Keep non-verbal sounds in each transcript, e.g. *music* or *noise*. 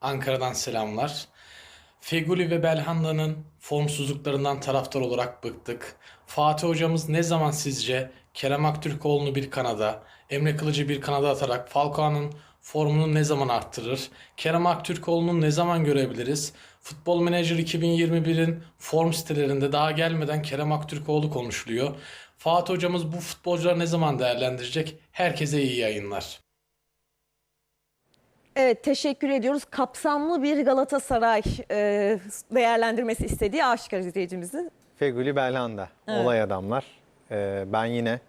Ankara'dan selamlar. Feguli ve Belhanda'nın formsuzluklarından taraftar olarak bıktık. Fatih hocamız ne zaman sizce Kerem Aktürkoğlu'nu bir kanada, Emre Kılıcı bir kanada atarak Falcao'nun formunu ne zaman arttırır? Kerem Aktürkoğlu'nu ne zaman görebiliriz? Futbol Manager 2021'in form sitelerinde daha gelmeden Kerem Aktürkoğlu konuşuluyor. Fatih hocamız bu futbolcuları ne zaman değerlendirecek? Herkese iyi yayınlar. Evet teşekkür ediyoruz. Kapsamlı bir Galatasaray e, değerlendirmesi istediği aşikar izleyicimizin. Feguli Belhanda. Evet. Olay adamlar. Ee, ben yine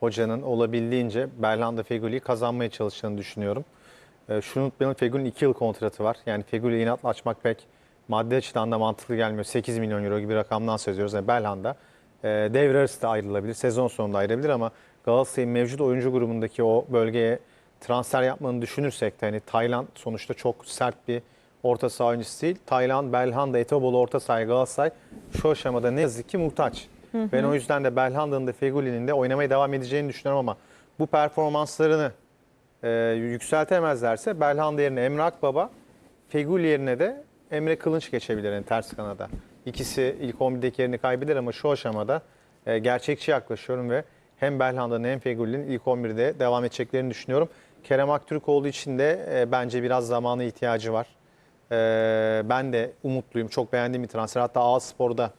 hocanın olabildiğince Belhanda Feguli'yi kazanmaya çalıştığını düşünüyorum. Ee, şunu unutmayalım Feguli'nin 2 yıl kontratı var. Yani Feguli'yi inatla açmak pek maddi açıdan da mantıklı gelmiyor. 8 milyon euro gibi bir rakamdan söz ediyoruz. Yani Belhanda e, devre arası da ayrılabilir. Sezon sonunda ayrılabilir ama Galatasaray'ın mevcut oyuncu grubundaki o bölgeye transfer yapmanı düşünürsek de hani Tayland sonuçta çok sert bir orta saha oyuncusu değil. Tayland, Belhanda, Etobolu orta sahaya Galatasaray şu aşamada ne yazık ki muhtaç. Ben o yüzden de Belhanda'nın da Feguli'nin de oynamaya devam edeceğini düşünüyorum ama bu performanslarını e, yükseltemezlerse Belhanda yerine Emre Akbaba, Feguli yerine de Emre Kılınç geçebilir yani ters kanada. İkisi ilk 11'deki yerini kaybeder ama şu aşamada e, gerçekçi yaklaşıyorum ve hem Belhanda'nın hem Feguli'nin ilk 11'de devam edeceklerini düşünüyorum. Kerem Aktürkoğlu için de e, bence biraz zamana ihtiyacı var. E, ben de umutluyum. Çok beğendiğim bir transfer. Hatta A Spor'da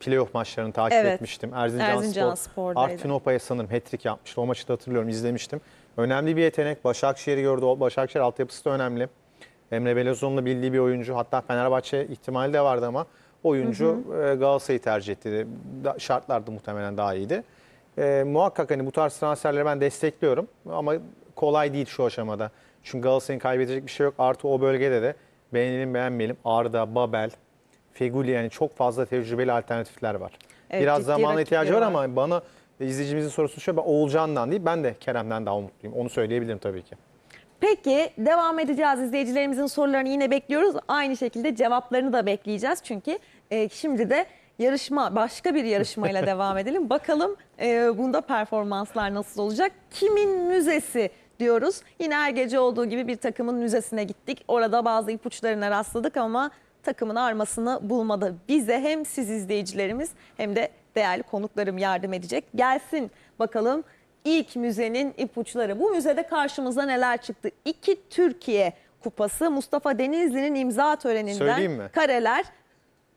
playoff maçlarını takip Evet. etmiştim. Erzincan, Erzincan Spor, Spor'daydı. Artvinopa'ya sanırım hat-trick yapmıştı. O maçı da hatırlıyorum, izlemiştim. Önemli bir yetenek. Başakşehir'i gördü. O Başakşehir altyapısı da önemli. Emre Belözoğlu'nun bildiği bir oyuncu. Hatta Fenerbahçe ihtimali de vardı ama oyuncu e, Galatasaray'ı tercih etti. Da- Şartlar da muhtemelen daha iyiydi. E, muhakkak hani bu tarz transferleri ben destekliyorum ama kolay değil şu aşamada. Çünkü Galatasaray'ın kaybedecek bir şey yok. Artı o bölgede de beğenelim beğenmeyelim Arda, Babel, Feguli yani çok fazla tecrübeli alternatifler var. Evet, Biraz zamana ihtiyacı var. ama bana izleyicimizin sorusu şu ben Oğulcan'dan değil ben de Kerem'den daha umutluyum. Onu söyleyebilirim tabii ki. Peki devam edeceğiz. İzleyicilerimizin sorularını yine bekliyoruz. Aynı şekilde cevaplarını da bekleyeceğiz. Çünkü e, şimdi de yarışma başka bir yarışmayla *laughs* devam edelim. Bakalım e, bunda performanslar nasıl olacak? Kimin müzesi diyoruz. Yine her gece olduğu gibi bir takımın müzesine gittik. Orada bazı ipuçlarına rastladık ama takımın armasını bulmadı. Bize hem siz izleyicilerimiz hem de değerli konuklarım yardım edecek. Gelsin bakalım ilk müzenin ipuçları. Bu müzede karşımıza neler çıktı? İki Türkiye kupası Mustafa Denizli'nin imza töreninden Söyleyeyim mi? kareler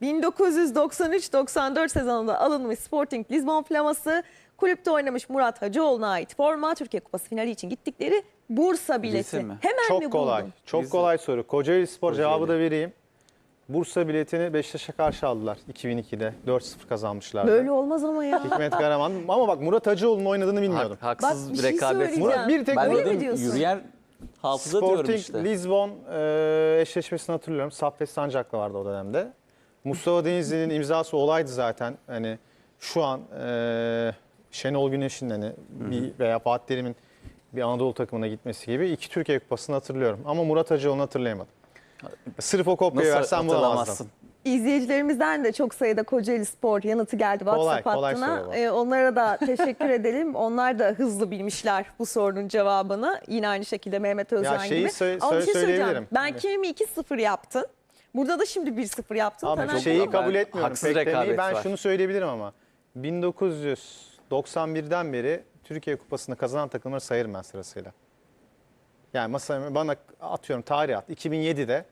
1993-94 sezonunda alınmış Sporting Lisbon flaması, kulüpte oynamış Murat Hacıoğlu'na ait forma, Türkiye Kupası finali için gittikleri Bursa bileti. Mi? Hemen mi Çok buldun? kolay. Çok Biz- kolay soru. Kocaeli Spor Kocaeli. cevabı da vereyim. Bursa biletini Beşiktaş'a karşı aldılar 2002'de. 4-0 kazanmışlardı. Böyle olmaz ama ya. Hikmet Karaman. Ama bak Murat Hacıoğlu'nun oynadığını bilmiyordum. Hak- haksız Bak, bir bir şey rekabet söyleyeceğim. Murat bir tek Ben Öyle mi dedim diyorsun? yürüyen hafıza diyorum Sporting işte. Lisbon e, eşleşmesini hatırlıyorum. Saffet Sancak'la vardı o dönemde. Mustafa Denizli'nin imzası olaydı zaten. Hani şu an e, Şenol Güneş'in hani bir veya Fatih Terim'in bir Anadolu takımına gitmesi gibi iki Türkiye Kupası'nı hatırlıyorum. Ama Murat Hacıoğlu'nu hatırlayamadım. Sırf o kopyayı Nasıl versem bulamazdım. hatırlamazsın? İzleyicilerimizden de çok sayıda Kocaeli Spor yanıtı geldi WhatsApp kolay hattına. bu. Ee, onlara da teşekkür *laughs* edelim. Onlar da hızlı bilmişler bu sorunun cevabını. Yine aynı şekilde Mehmet Özcan şeyi gibi. söyle- Ama bir söyle- şey söyleyeceğim. söyleyebilirim. Ben kimimi 2-0 yaptın. Burada da şimdi 1-0 yaptın. Abi Taner şeyi kabul etmiyorum. haksız pek demeyi. rekabet Ben var. şunu söyleyebilirim ama 1991'den beri Türkiye Kupası'nı kazanan takımları sayarım ben sırasıyla. Yani mesela bana atıyorum tarih at. 2007'de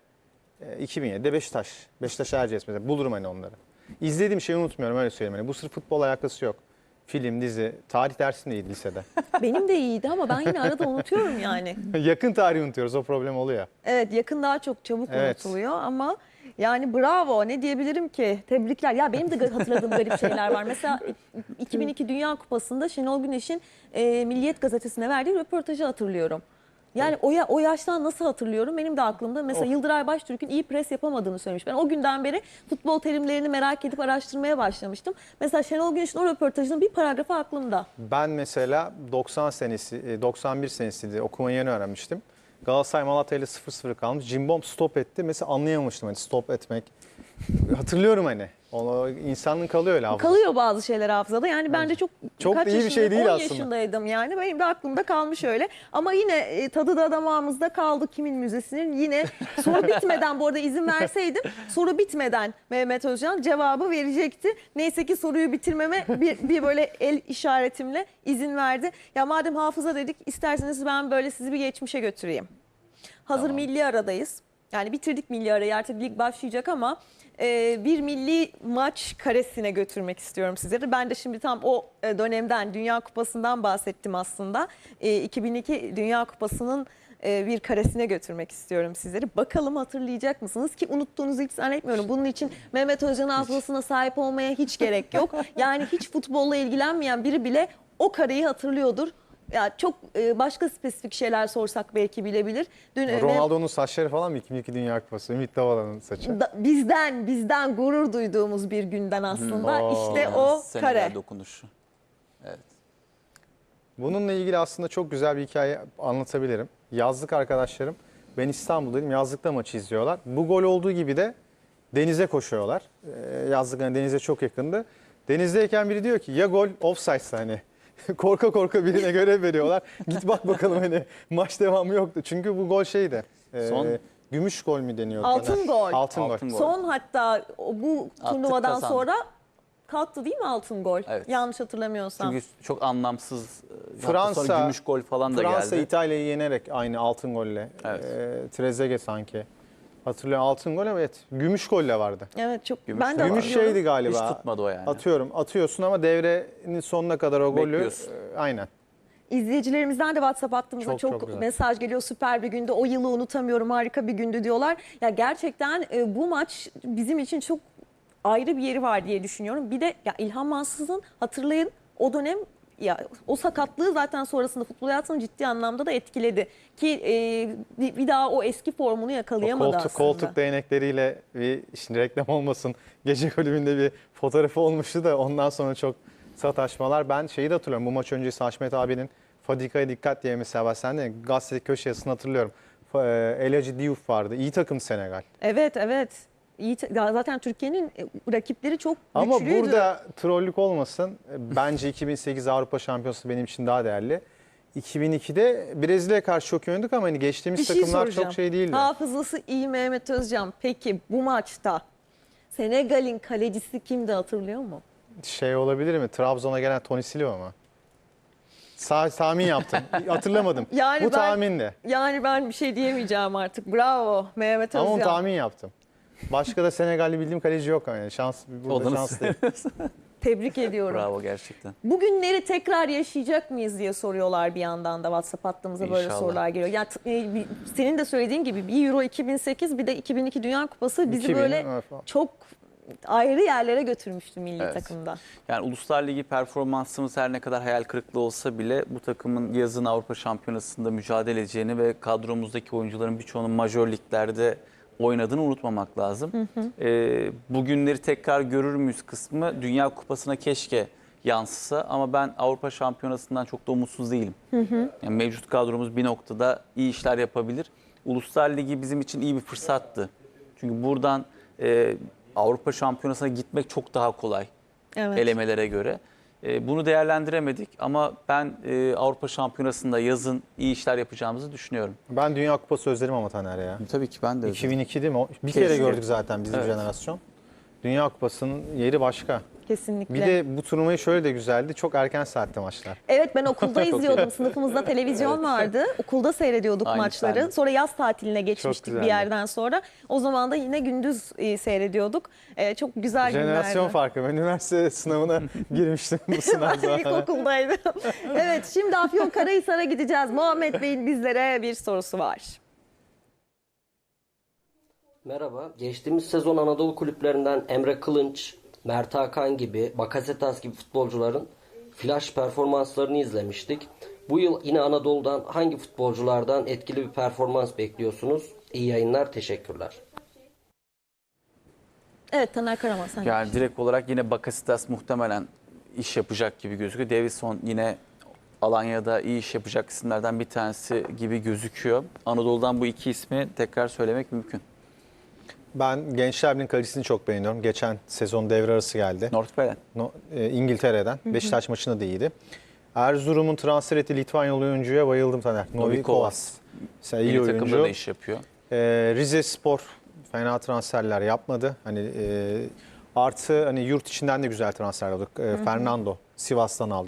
e, 2007'de Beşiktaş. Beşiktaş Erciyes mesela. Bulurum hani onları. İzlediğim şeyi unutmuyorum öyle söyleyeyim. Hani bu sırf futbol alakası yok. Film, dizi, tarih dersim de iyiydi lisede. *laughs* Benim de iyiydi ama ben yine arada unutuyorum yani. *laughs* Yakın tarihi unutuyoruz o problem oluyor. Evet yakın daha çok çabuk Evet. unutuluyor ama yani bravo ne diyebilirim ki tebrikler. Ya benim de hatırladığım garip şeyler var. Mesela 2002 Dünya Kupası'nda Şenol Güneş'in e, Milliyet Gazetesi'ne verdiği röportajı hatırlıyorum. Yani o, ya, o yaştan nasıl hatırlıyorum? Benim de aklımda mesela Of. Yıldıray Baştürk'ün iyi pres yapamadığını söylemiş. Ben o günden beri futbol terimlerini merak edip araştırmaya başlamıştım. Mesela Şenol Güneş'in o röportajının bir paragrafı aklımda. Ben mesela 90 senesi, e, 91 senesiydi okumayı yeni öğrenmiştim. Galatasaray Malatya ile 0-0 kalmış. Cimbom stop etti. Mesela anlayamamıştım hani stop etmek. Hatırlıyorum hani. O insanın kalıyor öyle hafızası. Kalıyor bazı şeyler hafızada. Yani bence çok Çok kaç iyi bir şey değil 10 aslında. yaşındaydım yani. Benim de aklımda kalmış öyle. Ama yine e, tadı da damağımızda kaldı kimin müzesinin. Yine *laughs* soru bitmeden bu arada izin verseydim soru bitmeden Mehmet Özcan cevabı verecekti. Neyse ki soruyu bitirmeme bir, bir böyle el işaretimle izin verdi. Ya madem hafıza dedik isterseniz ben böyle sizi bir geçmişe götüreyim. Hazır milli aradayız. Yani bitirdik milli arayı artık lig başlayacak ama e, bir milli maç karesine götürmek istiyorum sizleri. Ben de şimdi tam o e, dönemden Dünya Kupası'ndan bahsettim aslında. E, 2002 Dünya Kupası'nın e, bir karesine götürmek istiyorum sizleri. Bakalım hatırlayacak mısınız ki unuttuğunuzu hiç zannetmiyorum. Bunun için Mehmet Özcan hafızasına sahip olmaya hiç gerek yok. Yani hiç futbolla ilgilenmeyen biri bile o kareyi hatırlıyordur. Ya çok e, başka spesifik şeyler sorsak belki bilebilir. Dün e, Ronaldo'nun saçları falan mı? 2002 Dünya Kupası. Ümit Davala'nın saçı. da- bizden bizden gurur duyduğumuz bir günden aslında Oo. işte o Senegal kare. dokunuşu. Evet. Bununla ilgili aslında çok güzel bir hikaye anlatabilirim. Yazlık arkadaşlarım, ben İstanbul'dayım, yazlıkta maçı izliyorlar. Bu gol olduğu gibi de denize koşuyorlar. Ee, yazlık hani denize çok yakındı. Denizdeyken biri diyor ki ya gol offside'sa hani. *laughs* korka korka birine görev veriyorlar. Git bak bakalım hani maç devamı yoktu. Çünkü bu gol şeydi. e, Son- gümüş gol mü deniyordu? Altın ona? gol. Altın, Altın gol. gol. Son hatta o- bu Attık, turnuvadan kazandık. sonra kalktı değil mi altın gol? Evet. Yanlış hatırlamıyorsam. Çünkü çok anlamsız. e, Fransa- sonu gümüş gol falan da Fransa geldi. İtalya'yı yenerek aynı altın golle. Evet. E, Trezeguet sanki. Hatırlıyorum altın gol evet. Gümüş golle vardı. Evet çok Gümüş ben de. Gümüş hatırlıyorum. şeydi galiba. Hiç tutmadı o yani. Atıyorum. Atıyorsun ama devrenin sonuna kadar o golü Bekliyorsun. e, aynen. İzleyicilerimizden de WhatsApp hattımıza Çok, çok, çok güzel. mesaj geliyor. Süper bir gündü. O yılı unutamıyorum. Harika bir gündü diyorlar. Ya gerçekten e, bu maç bizim için çok ayrı bir yeri var diye düşünüyorum. Bir de ya İlhan Mansız'ın hatırlayın o dönem ya o sakatlığı zaten sonrasında futbol hayatını ciddi anlamda da etkiledi ki e, bir, daha o eski formunu O yakalayamadı koltuk, aslında. koltuk değnekleriyle bir şimdi reklam olmasın. Gece kulübünde bir fotoğrafı olmuştu da ondan sonra çok sataşmalar. Ben şeyi de hatırlıyorum. Bu maç öncesi Haşmet abinin Fadika'ya dikkat diye mesela sen de gazetedeki köşe yazısını hatırlıyorum. E, El Hadji Diouf vardı. İyi takım Senegal. Evet evet. İyi, zaten Türkiye'nin e, rakipleri çok Ama güçlüydü. burada trollük olmasın. Bence 2008 Avrupa Şampiyonası benim için daha değerli. 2002'de Brezilya'ya karşı çok oynadık ama hani geçtiğimiz bir şey takımlar soracağım. çok şey değildi. Hafızası iyi Mehmet Özcan. Peki bu maçta Senegal'in kalecisi kimdi hatırlıyor mu? Şey olabilir mi? Trabzon'a gelen Tony Silva mı? Sağ, tahmin yaptım. *laughs* Hatırlamadım. Yani Bu ben- tahmindi. Yani ben bir şey diyemeyeceğim artık. Bravo Mehmet Ama onu Özcan. tahmin yaptım. Başka da Senegalli bildiğim kaleci yok yani şans burada Odanız. şans değil. *laughs* Tebrik ediyorum. Bravo gerçekten. Bugünleri tekrar yaşayacak mıyız diye soruyorlar bir yandan da WhatsApp hattımıza böyle İnşallah. sorular geliyor. Ya t- e, senin de söylediğin gibi bir Euro 2008 bir de 2002 Dünya Kupası bizi 2000, böyle evet. çok ayrı yerlere götürmüştü milli Evet. takımda. Yani Uluslar Ligi performansımız her ne kadar hayal kırıklığı olsa bile bu takımın yazın Avrupa Şampiyonası'nda mücadele edeceğini ve kadromuzdaki oyuncuların birçoğunun majör liglerde oynadığını unutmamak lazım. Ee, bugünleri tekrar görür müyüz kısmı Dünya Kupası'na keşke yansısa ama ben Avrupa Şampiyonası'ndan çok da umutsuz değilim. Yani mevcut kadromuz bir noktada iyi işler yapabilir. Uluslar Ligi bizim için iyi bir fırsattı. Çünkü buradan e, Avrupa Şampiyonası'na gitmek çok daha kolay Evet. elemelere göre. E, bunu değerlendiremedik ama ben e, Avrupa Şampiyonası'nda yazın iyi işler yapacağımızı düşünüyorum. Ben Dünya Kupası özlerim ama Taner ya. Tabii ki ben de 2002 değil mi? O- Bir Keşke. kere gördük zaten bizim Evet. jenerasyon. Dünya Kupası'nın yeri başka. Kesinlikle. Bir de bu turnuvayı şöyle de güzeldi. Çok erken saatte maçlar. Evet ben *laughs* okulda izliyordum. Sınıfımızda televizyon vardı. Okulda seyrediyorduk Aynı maçları. sende. Sonra yaz tatiline geçmiştik bir yerden sonra. O zaman da yine gündüz e, seyrediyorduk. E, çok güzel Jenerasyon günlerdi. farkı. Ben üniversite sınavına *laughs* girmiştim bu sınav Ben ilkokuldaydım. *laughs* evet şimdi Afyonkarahisar'a gideceğiz. Muhammed Bey'in bizlere bir sorusu var. Merhaba. Geçtiğimiz sezon Anadolu kulüplerinden Emre Kılınç, Mert Hakan gibi, Bakasetas gibi futbolcuların flash performanslarını izlemiştik. Bu yıl yine Anadolu'dan hangi futbolculardan etkili bir performans bekliyorsunuz? İyi yayınlar, teşekkürler. Evet Taner Karaman sen. Yani direkt olarak yine Bakasitas muhtemelen iş yapacak gibi gözüküyor. Davison yine Alanya'da iyi iş yapacak isimlerden bir tanesi gibi gözüküyor. Anadolu'dan bu iki ismi tekrar söylemek mümkün. Ben Gençler Birliği'nin kalecisini çok beğeniyorum. Geçen sezon devre arası geldi. Northbelen. No- e, İngiltere'den. Beşiktaş maçında da iyiydi. Erzurum'un transfer ettiği Litvanyalı oyuncuya bayıldım Taner. Novi Kovas. Mesela iyi Milli takımda oyuncu. da iş yapıyor. Ee, Rize Spor fena transferler yapmadı. Hani e, artı hani yurt içinden de güzel transferler aldık. Ee, Fernando Sivas'tan aldık.